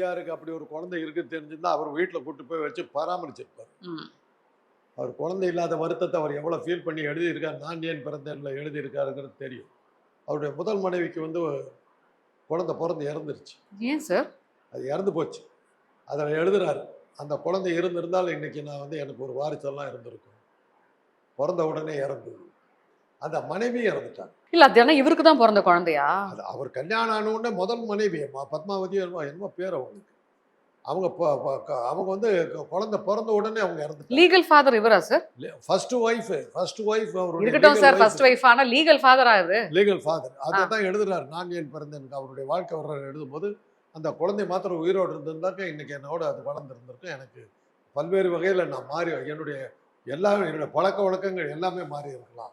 எம்ஜிஆருக்கு அப்படி ஒரு குழந்தை இருக்கு தெரிஞ்சிருந்தா அவர் வீட்டில் கூட்டு போய் வச்சு பராமரிச்சிருப்பார். அவர் குழந்தை இல்லாத வருத்தத்தை அவர் எவ்வளோ ஃபீல் பண்ணி எழுதியிருக்கார் நான் ஏன் பிறந்தேன்ல எழுதியிருக்காருங்கிறது தெரியும். அவருடைய முதல் மனைவிக்கு வந்து குழந்தை பிறந்து இறந்துருச்சு. ஏன் சார்? அது இறந்து போச்சு. அதில் எழுதுறாரு. அந்த குழந்தை இருந்திருந்தால் இன்னைக்கு நான் வந்து எனக்கு ஒரு வாரிசெல்லாம் இருந்திருக்கும். பிறந்த உடனே இறந்தது அந்த மனைவி இறந்துட்டாங்க. இல்ல அது ஏன்னா இவருக்கு தான் பிறந்த குழந்தையா? அது அவர் கல்யாணம் ஆன உடனே முதல் மனைவி பத்மாவதி என்னமோ பேர் அவங்களுக்கு. அவங்க அவங்க வந்து குழந்தை பிறந்த உடனே அவங்க இறந்துட்டாங்க. லீகல் ஃபாதர் இவரா sir first wife first wife இருக்கட்டும் சார் ஃபர்ஸ்ட் ஒய்ஃப் ஆனா லீகல் ஃபாதரா இது லீகல் ஃபாதர் அதை தான் எழுதுறாரு. நான் ஏன் பிறந்தேன் அவருடைய வாழ்க்கை வரலாறு எழுதும்போது அந்த குழந்தை மாத்திரம் உயிரோடு இருந்திருந்தாக்க இன்னைக்கு என்னோட அது வளர்ந்துருந்திருக்கும். எனக்கு பல்வேறு வகையில் நான் மாறி என்னுடைய எல்லா என்னுடைய பழக்க வழக்கங்கள் எல்லாமே மாறி இருக்கலாம்.